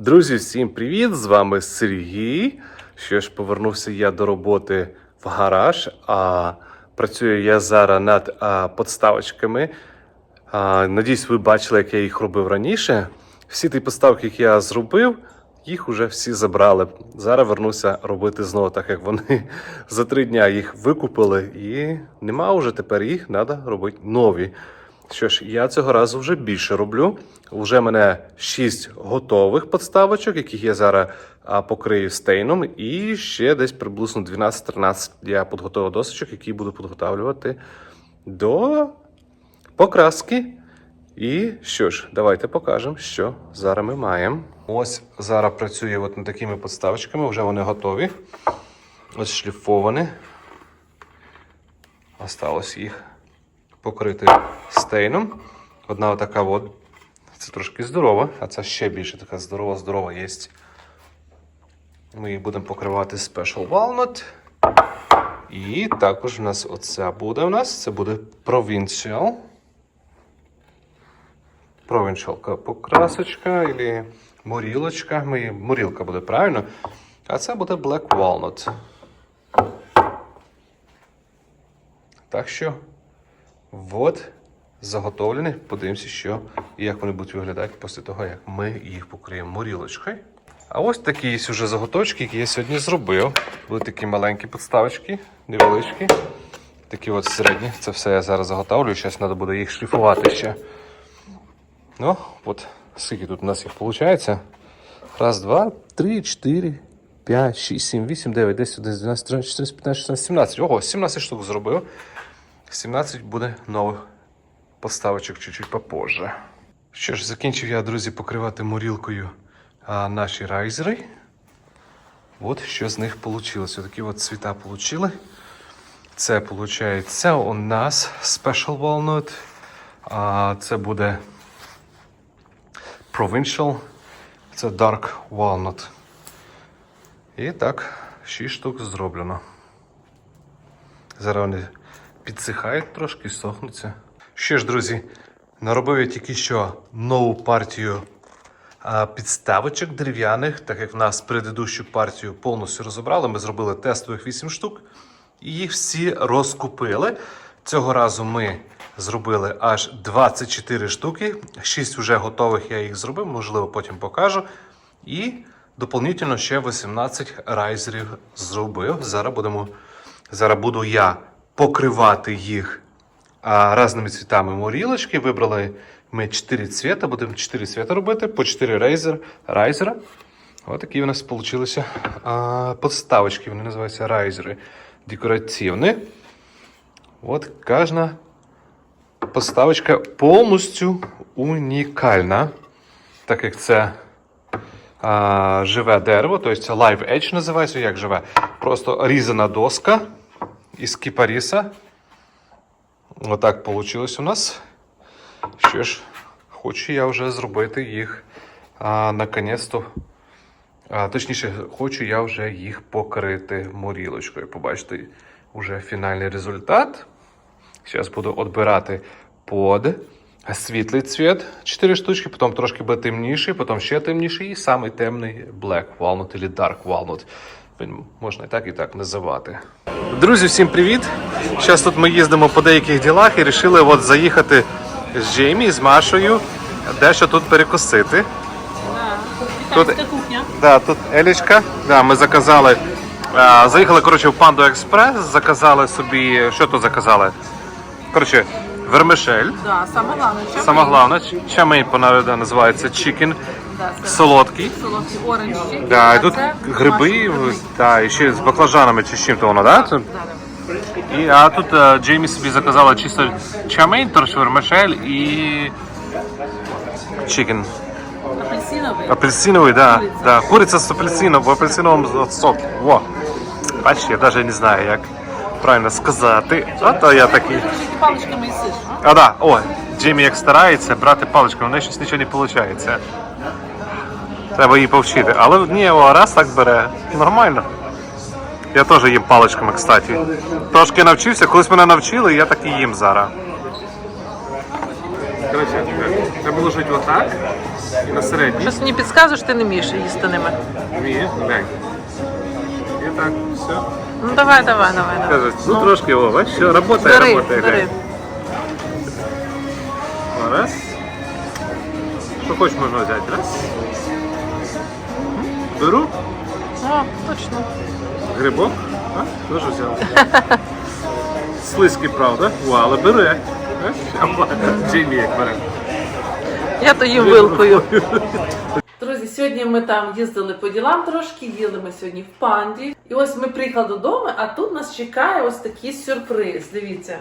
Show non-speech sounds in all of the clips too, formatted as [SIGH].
Друзі, всім привіт! З вами Сергій. Що ж, повернувся я до роботи в гараж. А працюю я зараз над а, подставочками. А, надіюсь, ви бачили, як я їх робив раніше. Всі ті поставки, які я зробив, їх уже всі забрали. Зараз вернуся робити знову, так як вони [LAUGHS] за три дня їх викупили, і нема вже тепер їх, треба робити нові. Що ж, я цього разу вже більше роблю. Уже мене 6 готових подставочок, яких я зараз покрию стейном, і ще десь приблизно 12-13 я підготував досочок, які буду підготовлювати до покраски. І що ж, давайте покажемо, що зараз ми маємо. Ось зараз працюю от над такими подставочками, вже вони готові. Ось шліфовані. Осталось їх покрити стейном. Одна така от. Це трошки здорова, а це ще більше така здорова, здорова є. Ми їх будемо покривати Special Walnut. І також у нас оця буде у нас. Це буде Provincial. Provincial покрасочка або морілочка. Ми, морілка буде правильно. А це буде Black Walnut. Так що. От, заготовлені. Подивимося, що і як вони будуть виглядати після того, як ми їх покриємо морілочкою. А ось такі є вже заготовочки, які я сьогодні зробив. Були такі маленькі підставочки, невеличкі. Такі от середні. Це все я зараз заготовлюю. Зараз треба буде їх шліфувати ще. Ну, от скільки тут у нас їх виходить. Раз, два, три, чотири, п'ять, шість, сім, вісім, дев'ять, десять, одинадцять, дванадцять, тринадцять, чотирнадцять, п'ятнадцять, шістнадцять, сімнадцять. Ого, 17 штук зробив. 17 буде нових поставочок чуть-чуть попозже. Що ж, закінчив я, друзі, покривати морілкою а, наші райзери. От що з них вийшло. Такі от цвіта отримали. Це виходить у нас Special Walnut. А, це буде Provincial. Це Dark Walnut. І так, 6 штук зроблено. Зараз вони підсихають трошки, сохнуться. Що ж, друзі, наробив я тільки що нову партію підставочок дерев'яних, так як в нас предыдущу партію повністю розібрали. Ми зробили тестових 8 штук і їх всі розкупили. Цього разу ми зробили аж 24 штуки. 6 вже готових, я їх зробив, можливо, потім покажу. І доповнительно ще 18 райзерів зробив. Зараз будемо. Зараз буду я покривати їх а, різними цвітами морілочки. Вибрали ми 4 цвіта, будемо 4 цвіта робити, по 4 рейзер, райзера. Ось такі у нас вийшли подставочки, вони називаються райзери декоративні. От кожна подставочка повністю унікальна, так як це а, живе дерево, тобто Live Edge називається, як живе. Просто різана доска із кіпаріса. Отак вийшло у нас. Що ж, хочу я вже зробити їх а, наконець-то. А, точніше, хочу я вже їх покрити морілочкою. Побачите вже фінальний результат. Зараз буду відбирати под світлий цвіт 4 штучки, потім трошки темніший, потім ще темніший і самий темний Black Walnut або Dark Walnut. Можна і так, і так називати. Друзі, всім привіт! Зараз тут ми їздимо по деяких ділах і вирішили от заїхати з Джеймі, з Машою, дещо тут перекусити. Тут- кухня. Да, тут Елічка. Да, ми заказали. А, заїхали коротше, в Панду Експрес, заказали собі. Що тут заказали? Коротше, вермишель. Да, саме головне. Саме головне, чамейн по називається чікен, Да, це солодкий. солодкі оранжі. Да, і тут гриби, да, і ще з баклажанами чи з чим то воно, да? Це-. І, а тут е, Джеймі собі заказала чисто чамейн, торш вермишель і чікен. Апельсиновий. Апельсиновий, да, Куриця. да. Куриця з апельсином, в апельсиновому соку. Во. Бачите, я навіть не знаю, як правильно сказати. А то я такий. Ти трошки паличками їсиш, а? А да, о, Джеймі як старається брати паличками, в неї щось нічого не виходить. Треба її повчити. Але ні, о, раз так бере. Нормально. Я теж їм паличками, кстати. Трошки навчився, колись мене навчили, я так і їм зараз. Коротше, треба положити отак і на середній. Щось мені підказуєш, ти не вмієш їсти ними. Ні, глянь. І так, все. Ну давай, давай, давай, давай. Кажуть, ну, трошки, о, бачиш, все, работає, Бери, работає. бери. глянь. О, Раз. Що хочеш можна взяти? Раз. Беру. О, точно. Грибок. А, теж взяв. Слизький, правда? О, але бере. Джеймі як бере. Я то їм вилкою. Друзі, сьогодні ми там їздили по ділам трошки, їли ми сьогодні в панді. І ось ми приїхали додому, а тут нас чекає ось такий сюрприз. Дивіться.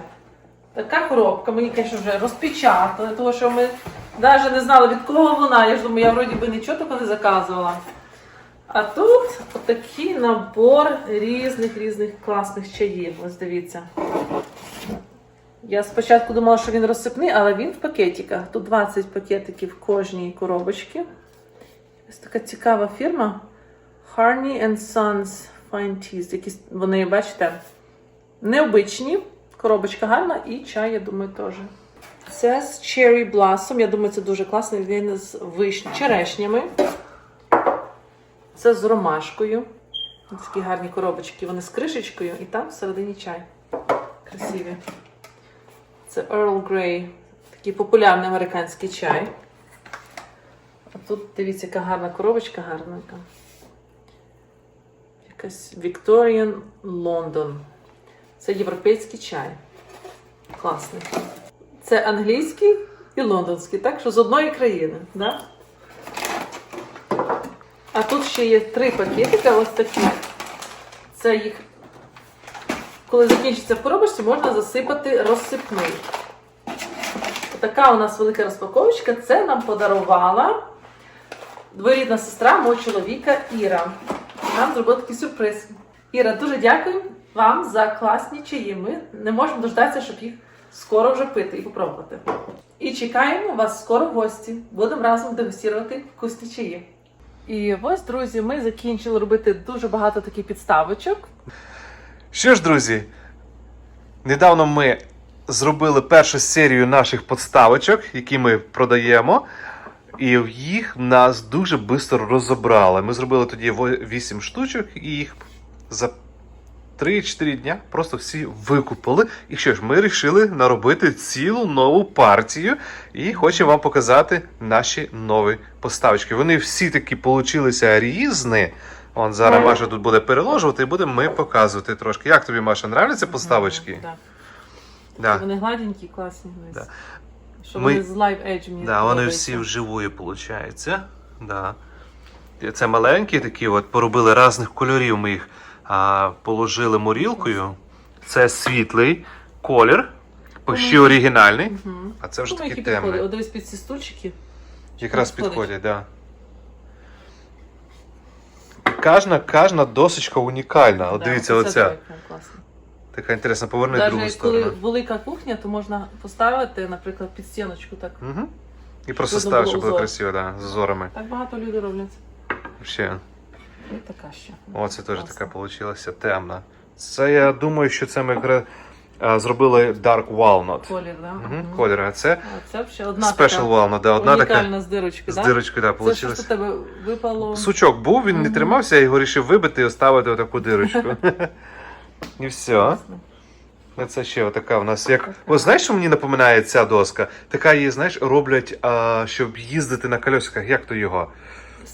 Така коробка, мені, звісно, вже розпечатали, тому що ми навіть не знали, від кого вона. Я ж думаю, я вроді би нічого такого не заказувала. А тут отакий набор різних різних класних чаїв. Ось дивіться. Я спочатку думала, що він розсипний, але він в пакетиках. Тут 20 пакетиків кожній коробочці. Ось така цікава фірма. Harney and Sons Fine Teas. Якісь вони, бачите, необичні. Коробочка гарна і чай, я думаю, теж. Це з Cherry Blossom. Я думаю, це дуже класно. Він з вишні, черешнями. Це з ромашкою. Такі гарні коробочки. Вони з кришечкою, і там всередині чай. Красиві. Це Earl Grey, такий популярний американський чай. А тут дивіться, яка гарна коробочка, гарненька. Якась Victorian London. Це європейський чай. Класний. Це англійський і лондонський, так що з одної країни. Да? А тут ще є три пакетика, ось такі. Це їх коли закінчиться коробочці, можна засипати розсипний. Така у нас велика розпаковочка. Це нам подарувала дворідна сестра мого чоловіка Іра. Нам зробила такий сюрприз. Іра, дуже дякую вам за класні чаї. Ми не можемо дождатися, щоб їх скоро вже пити і попробувати. І чекаємо вас скоро в гості. Будемо разом дегустувати вкусні чаї. І ось, друзі, ми закінчили робити дуже багато таких підставочок. Що ж, друзі, недавно ми зробили першу серію наших подставочок, які ми продаємо. І їх нас дуже швидко розібрали. Ми зробили тоді 8 штучок, і їх за 3-4 дня просто всі викупили. І що ж, ми вирішили наробити цілу нову партію і хочемо вам показати наші нові поставочки. Вони всі такі получилися різні. Он зараз Маша тут буде переложувати і будемо ми показувати трошки. Як тобі, Маша, нравляться поставочки? Так. Да. Вони гладенькі, класні. Да. Що Ми- вони з Live Edge мені Да, вони всі вживую, виходить. Да. Це маленькі такі, от поробили різних кольорів. Ми їх положили морілкою. Це світлий колір, почти оригінальний, Мгм. а це вже Думаю, такий підходять. темний. Дивись під ці стульчики. Якраз підходить. підходять, так. Да. Кожна, кожна досочка унікальна. От Да, дивіться, оце оця. класно. Така інтересна, поверни другу Навіть коли велика кухня, то можна поставити, наприклад, під стіночку. Так, Угу. І просто Видно став, було щоб було красиво, да, з узорами. так багато людей роблять. Ще. І така ще. О, це теж така вийшла темна. Це я думаю, що це ми а, зробили Dark Walnut. Колір, да? Угу, колір. А це А це ще одна Special така Walnut, да, одна така з дирочкою, з да? дирочкою, да, Це щось у тебе випало. Сучок був, він не тримався, я його вирішив вибити і оставити отаку дирочку. [LAUGHS] І все. Це ще отака у нас як. О, знаєш, що мені напоминає ця доска? Така її, знаєш, роблять, а, щоб їздити на колесиках. Як то його?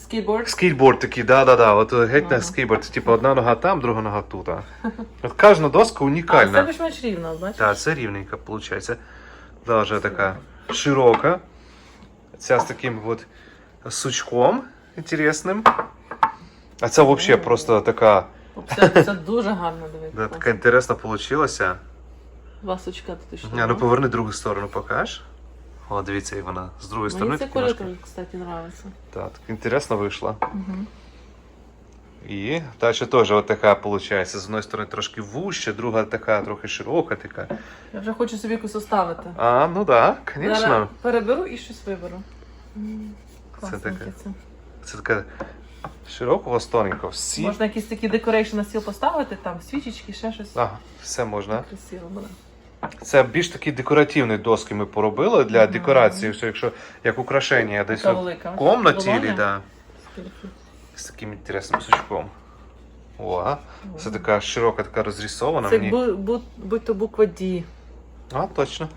Скейтборд. Скейтборд такий, да-да-да. От геть на скейтборд. Типу одна нога там, друга нога тут. а. От кожна доска А, це унікальна. більш-менш рівно, бачиш? Так, це рівненька, виходить. Дуже така широка. Ця з таким от сучком інтересним. А це взагалі просто така, Це, це дуже гарно да, така інтересна получилася. Ласочка тут ще. А ну поверни другу сторону, покаж. О, дивіться, як вона з другої сторони. Мені це так колір, кстати, нравиться. Так, так інтересно вийшла. Угу. І та ще теж така виходить. З одної сторони трошки вужча, друга така трохи широка така. Я вже хочу собі якусь оставити. А, ну так, да, звісно. Переберу і щось виберу. Класненьке таке. це. Це така широкого, тоненького. Всі. Можна якісь такі декорейшн на стіл поставити, там свічечки, ще щось. Ага, все можна. Красиво буде. Це більш такі декоративні доски ми поробили для Мгм. декорації, все, якщо як украшення десь в комнаті, или, да, з таким інтересним сучком. О, це така широка, така розрисована. Це бу, бу, будь то буква D. А, точно.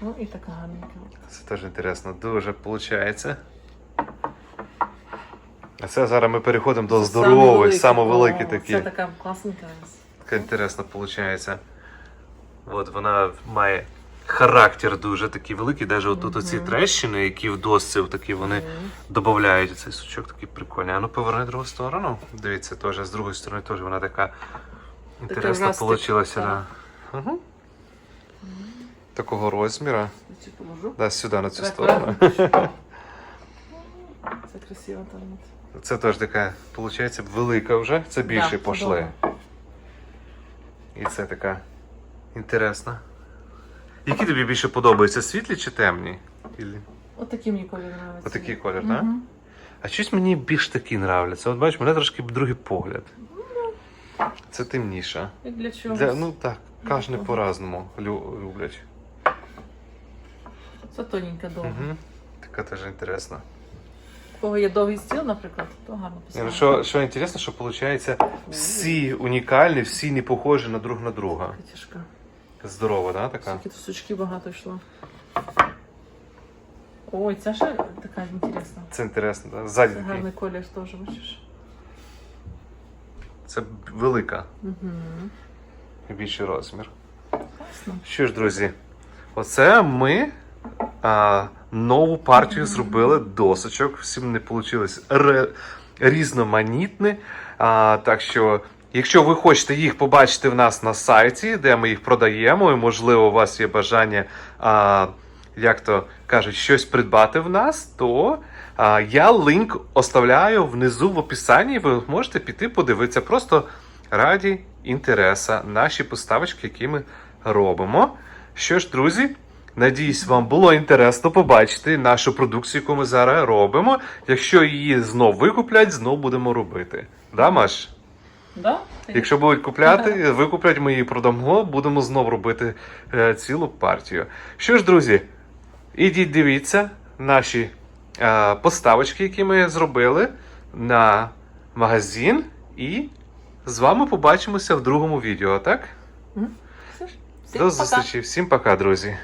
Ну і така гарненька. Це теж інтересно. Дуже виходить. А це зараз ми переходимо до здорових, О, такі. Це така класненька. Така інтересна виходить. От вона має характер дуже такий великий. Навіть отут оці трещини, які в досці, такі вони Мгм. додають цей сучок такий прикольний. А ну поверни другу сторону. Дивіться, теж з другої сторони теж вона така інтересна так. Да. Угу. Такого розміру. Да, сюди на цю сторону. Це красиво там. Це теж така, виходить, велика вже. Це більше Да, пошли. І це така інтересна. Які тобі більше подобаються, світлі чи темні? Ілі? Отакий мені колір подобається. Отакий колір, так? Мгм. А щось мені більш такі нравляться. От бачиш, мене трошки другий погляд. Це темніше. І для чого? Для, ну так, кожен по-разному лю- люблять. Це тоненька довга. Угу. Така теж інтересна. У кого є довгий стіл, наприклад, то гарно Ні, писати. ну, що, що інтересно, що виходить, всі унікальні, всі не похожі на друг на друга. Тяжка. Здорова, да, така? Скільки сучки багато йшло. Ой, ця ще така інтересна. Це інтересно, да? Ззаді Це такий. гарний колір теж, бачиш. Це велика, Угу. більший розмір. Класно. Що ж, друзі, оце ми а, нову партію зробили досочок. Всім не вийшло ре, різноманітні. А, так що, якщо ви хочете їх побачити в нас на сайті, де ми їх продаємо, і можливо, у вас є бажання, а, як то кажуть, щось придбати в нас, то а, я линк оставляю внизу в описанні. Ви можете піти подивитися просто раді інтереса наші поставочки, які ми робимо. Що ж, друзі, надіюсь, вам було інтересно побачити нашу продукцію, яку ми зараз робимо. Якщо її знов викуплять, знов будемо робити. Да, Маш? Да? Якщо будуть купляти, викуплять, ми її продамо, будемо знов робити е, цілу партію. Що ж, друзі, ідіть дивіться наші е, поставочки, які ми зробили на магазин, і з вами побачимося в другому відео, так? Всім До пока. зустрічі, всім пока, друзі.